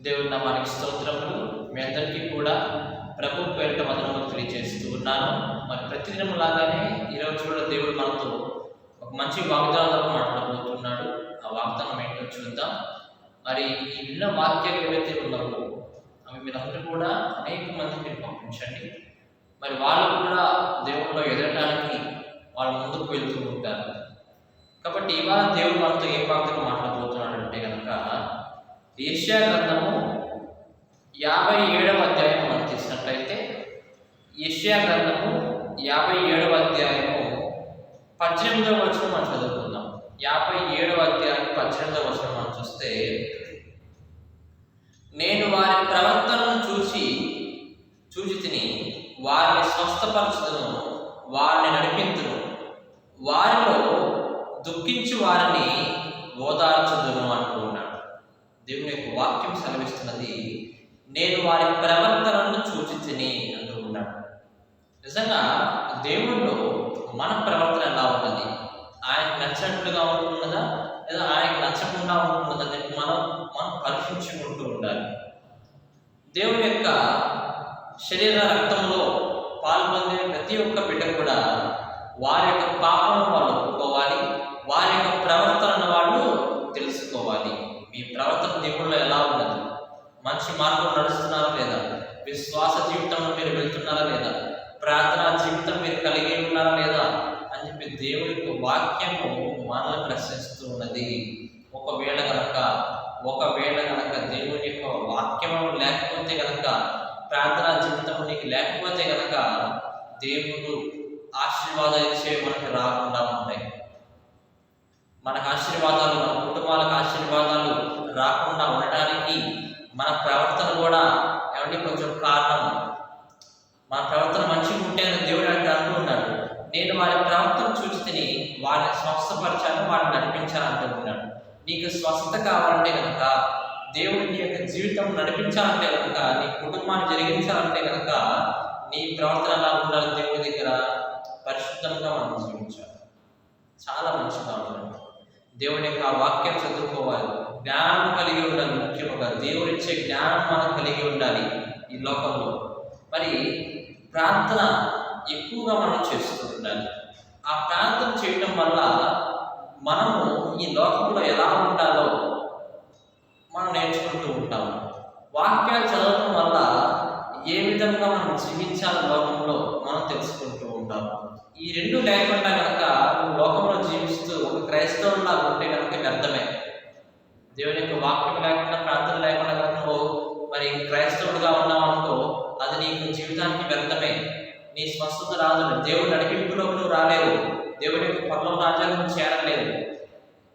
దేవుడి నామానికి స్తోత్రములు. మీ అందరికీ కూడా ప్రభు పేరిట వందనములు తెలియజేస్తూ ఉన్నాను. మరి ప్రతిదినం లాగానే ఈరోజు కూడా దేవుడు మనతో ఒక మంచి వాగ్దానాలు మాట్లాడబోతున్నాడు. ఆ వాగ్దానం ఏంటో చూద్దాం. మరి ఈ విన్న వాక్యాలు ఏవైతే ఉన్నావో అవి మీరందరూ కూడా అనేక మందికి మీరు పంపించండి. మరి వాళ్ళు కూడా దేవుడిలో ఎదగటానికి వాళ్ళ ముందుకు వెళ్తూ ఉంటారు. కాబట్టి ఇవాళ దేవుడు మనతో ఏ వాగ్దానం మాట్లాడబోతున్నాడు అంటే కనుక ఏషియా గ్రంథము యాభై ఏడవ అధ్యాయం మనం చూసినట్లయితే ఏషియా గ్రంథము యాభై ఏడవ అధ్యాయము పద్దెనిమిదవ వచనం మనం చదువుకుందాం. యాభై ఏడవ అధ్యాయం పద్దెనిమిదవ వచనం మనం చూస్తే నేను వారి ప్రవర్తనను చూసి చూచి తిని వారిని స్వస్థపరచుదను వారిని నడిపించును వారిలో దుఃఖించి వారిని ఓదార్చుదును అంటూ దేవుని యొక్క వాక్యం సెలవిస్తున్నది నేను వారి ప్రవర్తనను సూచించని అంటూ ఉన్నాడు నిజంగా దేవుళ్ళు మన ప్రవర్తన ఎలా ఉన్నది? ఆయనకు నచ్చినట్లుగా ఉంటున్నదా లేదా ఆయనకు నచ్చకుండా ఉంటున్నదా మనం మనం పరీక్షించుకుంటూ ఉండాలి. దేవుని యొక్క శరీర రక్తంలో పాల్పొందే ప్రతి ఒక్క బిడ్డ కూడా వారి యొక్క పాపం వాళ్ళు మంచి మార్గం నడుస్తున్నారా లేదా? విశ్వాస జీవితంలో మీరు వెళ్తున్నారా లేదా? ప్రార్థనా జీవితం మీరు కలిగి ఉన్నారా లేదా? అని చెప్పి దేవుడి యొక్క వాక్యము మనల్ని ప్రశ్నిస్తూ ఉన్నది. ఒకవేళ కనుక ఒకవేళ కనుక దేవుని యొక్క వాక్యము లేకపోతే కనుక ప్రార్థనా జీవితం నీకు లేకపోతే కనుక దేవుడు ఆశీర్వాదాలు ఇచ్చే మనకు రాకుండా ఉంటాయి మనకు ఆశీర్వాదాలు మన కుటుంబాలకు ఆశీర్వాదాలు రాకుండా ఉండటానికి మన ప్రవర్తన కూడా ఏమంటే కొంచెం కారణం. మన ప్రవర్తన మంచిగా ఉంటే దేవుడు అంటే అనుకుంటున్నాడు నేను వారి ప్రవర్తన చూసి తిని వారిని స్వస్థపరచాను వారిని నడిపించాను అనుకుంటున్నాడు నీకు స్వస్థత కావాలంటే కనుక దేవుడి నీ యొక్క జీవితం నడిపించాలంటే కనుక నీ కుటుంబాన్ని జరిగించాలంటే కనుక నీ ప్రవర్తన ఎలా ఉండాలి దేవుడి దగ్గర? పరిశుద్ధంగా మనం జీవించాలి. చాలా మంచిగా ఉండాలి. దేవుని యొక్క వాక్యం చదువుకోవాలి. జ్ఞానం కలిగి ఉండాలి ముఖ్యముగా దేవుడిచ్చే జ్ఞానం మనం కలిగి ఉండాలి ఈ లోకంలో. మరి ప్రార్థన ఎక్కువగా మనం చేస్తూ ఉండాలి. ఆ ప్రార్థన చేయడం వల్ల మనము ఈ లోకంలో ఎలా ఉండాలో మనం నేర్చుకుంటూ ఉంటాము వాక్యాలు చదవడం వల్ల ఏ విధంగా మనం జీవించాలి లోకంలో మనం తెలుసుకుంటూ ఉంటాం. ఈ రెండు లేకుండా కనుక లోకంలో జీవిస్తూ ఒక క్రైస్తవులా ఉంటే కనుక వ్యర్థమే దేవుని యొక్క వాక్యం లేకుండా ప్రార్థన లేకుండా కనుక నువ్వు మరి క్రైస్తవుడుగా ఉన్నావు అనుకో అది నీకు జీవితానికి వ్యర్థమే. నీ స్వస్థత రాదు. దేవుడు నడిపింపులోకి నువ్వు రాలేవు దేవుని యొక్క పర్లం రాజ్యాలను చేరలేదు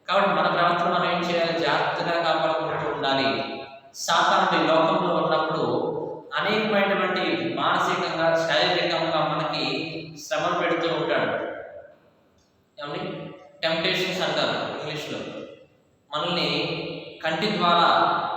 కాబట్టి మన ప్రవర్తన మనం ఏం చేయాలి? జాగ్రత్తగా కాపాడుకుంటూ ఉండాలి. సాతానుడి లోకంలో ఉన్నప్పుడు అనేకమైనటువంటి మానసికంగా శారీరకంగా మనకి శ్రమలు పెడుతూ ఉంటాడు. ఏమండి? టెంప్టేషన్స్ అంటారు ఇంగ్లీష్లో. మనల్ని కంటి ద్వారా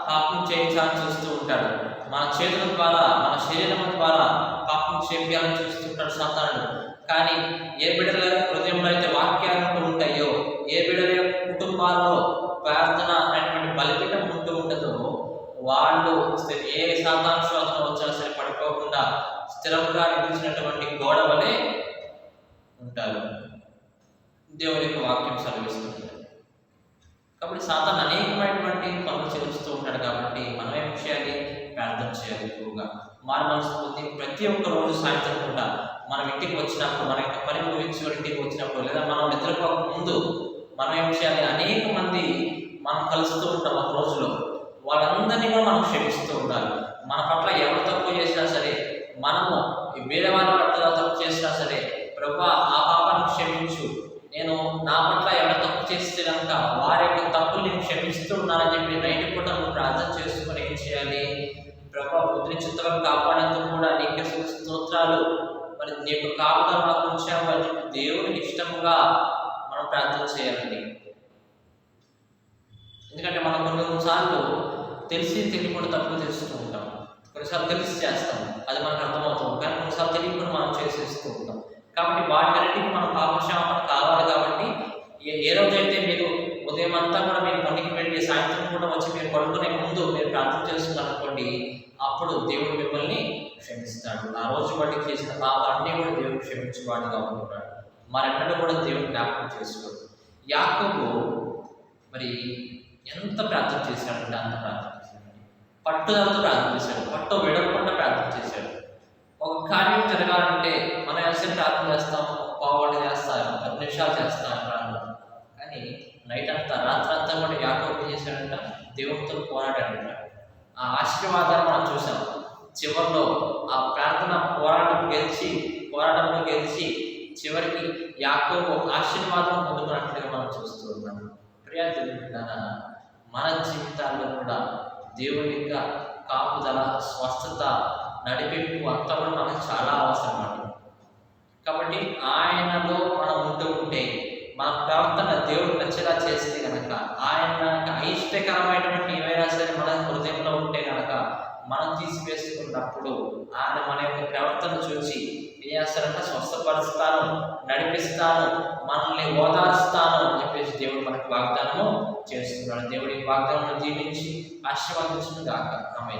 పాపం చేయించాలని చూస్తూ ఉంటాడు. మన చేతుల ద్వారా మన శరీరం ద్వారా పాపం చేయాలని చూస్తుంటాడు సాతానుడు. కానీ ఏ బిడ్డల హృదయంలో అయితే వాక్యాలు ఉంటాయో ఏ బిడ్డల కుటుంబాల్లో ప్రార్థన అనేటువంటి బలిపీఠం ఉంటూ ఉండదో వాళ్ళు ఏ సాతాను శోధన వచ్చినా సరే పడిపోకుండా స్థిరంగా నిలిచినటువంటి గోడవలే ఉంటారు. దేవుడికి యొక్క వాక్యం సెలవిస్తుంది. కాబట్టి సాతాన్ అనేకమైనటువంటి పనులు చేస్తూ ఉంటాడు కాబట్టి మనం ఏం చేయాలి ప్రార్థన చేయాలి ఎక్కువగా. మారు మనసు పొంది ప్రతి ఒక్క రోజు సాయంత్రం కూడా మనం ఇంటికి వచ్చినప్పుడు మన యొక్క పని ముగించి ఇంటికి వచ్చినప్పుడు లేదా మనం నిద్రపోక ముందు మనం ఏం చేయాలి అనేక మంది మనం కలుస్తూ ఉంటాం ఒక రోజులో. వాళ్ళందరినీ కూడా మనం క్షమిస్తూ ఉండాలి. మన పట్ల ఎవరు తప్పు చేసినా సరే మనము వేరే వాళ్ళ పట్ల తప్పు చేసినా సరే ప్రభు ఆ తప్పులు క్షమిస్తూ చెప్పి నైట్ పూట నువ్వు ప్రార్థన చేసుకొని ఏం చేయాలి? ప్రభా బుద్ధిని చిత్తవరకు కాపాడంతో కూడా నీకు స్తోత్రాలు. మరి నీ యొక్క కాపుదల మాకు ఉంచాము అని చెప్పి దేవునికి ఇష్టముగా మనం ప్రార్థన చేయాలండి. ఎందుకంటే మనం కొన్ని కొన్నిసార్లు తెలిసి తెలియకుండా తప్పులు చేస్తూ ఉంటాం. కొన్నిసార్లు తెలిసి చేస్తాం. అది మనకు అర్థమవుతుంది. కానీ కొన్నిసార్లు తెలియకుండా మనం చేసేస్తూ ఉంటాం. కాబట్టి వాటికన్నిటికీ మనం పాపక్షాపణ కావాలి కాబట్టి ఏ ఏ రోజైతే మీరు ఉదయం అంతా కూడా మీరు పనికి వెళ్ళి సాయంత్రం కూడా వచ్చి మీరు పడుకునే ముందు మీరు ప్రార్థన చేసుకున్నారనుకోండి అప్పుడు దేవుడు మిమ్మల్ని క్షమిస్తాడు. ఆ రోజు వాటికి చేసిన పాపాలన్నీ కూడా దేవుడు క్షమించేవాడుగా ఉంటున్నాడు మరెన్నడూ కూడా దేవుడు జ్ఞాపకం చేసుకోడు. యాకబు మరి ఎంత ప్రార్థన చేశాడంటే అంత ప్రార్థన చేశాడు పట్టుదలతో ప్రార్థన చేశాడు. పట్టు విడవకుండా ప్రార్థన చేశాడు. ఒక కార్యం జరగాలంటే మనం ఎవరి ప్రార్థన చేస్తాము పావుగంట చేస్తాం పది నిమిషాలు చేస్తాం ప్రార్థన నైట్ అంతా రాత్రి అంతా కూడా యాకోబు చేశాడంట? దేవుడితో పోరాడాడంట. ఆ ఆశీర్వాదాలు మనం చూసాం చివరిలో ఆ ప్రార్థన పోరాటం గెలిచి పోరాటంలో గెలిచి చివరికి యాకోబు ఆశీర్వాదం పొందుకున్నట్లుగా మనం చూస్తూ ఉన్నాం. ప్రియా మన జీవితాల్లో కూడా దేవుని యొక్క కాపుదల స్వస్థత నడిపింపు అంతా కూడా మనకు చాలా అవసరం అండి కాబట్టి ఆయనలో మనం ఉంటూ ఉంటే మన ప్రవర్తన దేవుడు నచ్చేలా చేస్తే కనుక ఆయన కనుక అయిష్టకరమైనటువంటి ఏవైనా సరే మన హృదయంలో ఉంటే కనుక మనం తీసివేసుకున్నప్పుడు ఆయన మన యొక్క ప్రవర్తన చూసి ఏం చేస్తారంటే స్వస్థపరుస్తాను నడిపిస్తాను మనల్ని ఓదార్స్తాను అని చెప్పేసి దేవుడు మనకు వాగ్దానము చేస్తున్నాడు. దేవుడి వాగ్దానం దీవించి ఆశీర్వదించిన ఆమె